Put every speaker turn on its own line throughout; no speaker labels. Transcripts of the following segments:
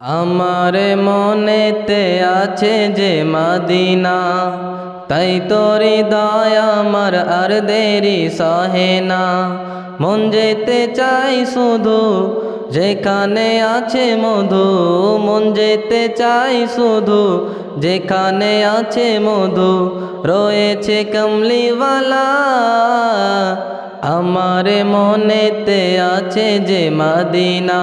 আমার মনেতে আছে যে মাদিনা, তাই তোরি দয়া আমার আর দেরি সহে না। মন যেতে চাই শুধু যেখানে আছে মধু, মন যেতে চাই শুধু যেখানে আছে মধু, রয়েছে কমলিওয়ালা। আমার মনেতে আছে যে মাদিনা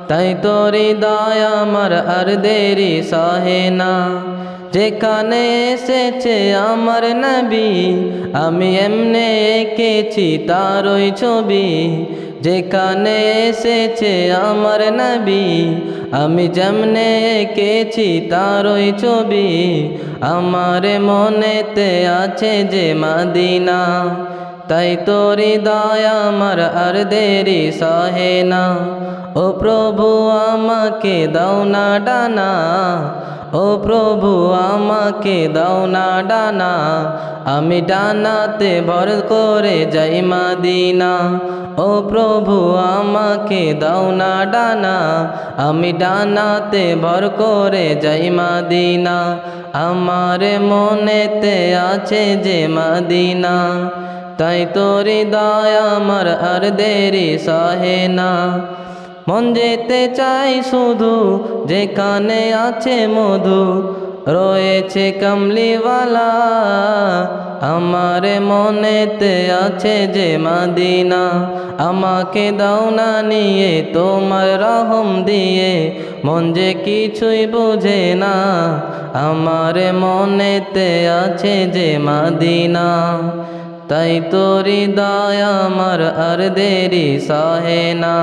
তাই তোরি দয়া আমার আর দেরি সহে না। যেখানে এসেছে আমার নবী, আমি এমনে এঁকেছি তারই ছবি। যেখানে এসেছে আমার নবী, আমি যেমনে এঁকেছি তারই ছবি। আমার মনেতে আছে যে মাদিনা, তাই তোরি দয়া আমার আর দেরি সহে না। ও প্রভু আমাকে দাও না ডানা, ও প্রভু আমাকে দাও না ডানা, আমি ডানাতে ভর করে যাই মাদিনা, ও প্রভু আমাকে দাও না ডানা, আমি ডানাতে ভর করে যাই মাদিনা, আমার মনেতে আছে যে মাদিনা, তাই তোরি দয়া আমার আর দেরি সহে না। মন যেতে চাই শুধু, যেখানে আছে মধু, রয়েছে কমলিওয়ালা। আমার মনেতে আছে যে মাদিনা, আমাকে দাও না নিয়ে, তোমার রহম দিয়ে। মন যে কিছুই বুঝে না, আমার মনেতে আছে যে মাদিনা। তাই তোরি দয়া আমার আর দেরি সহে না।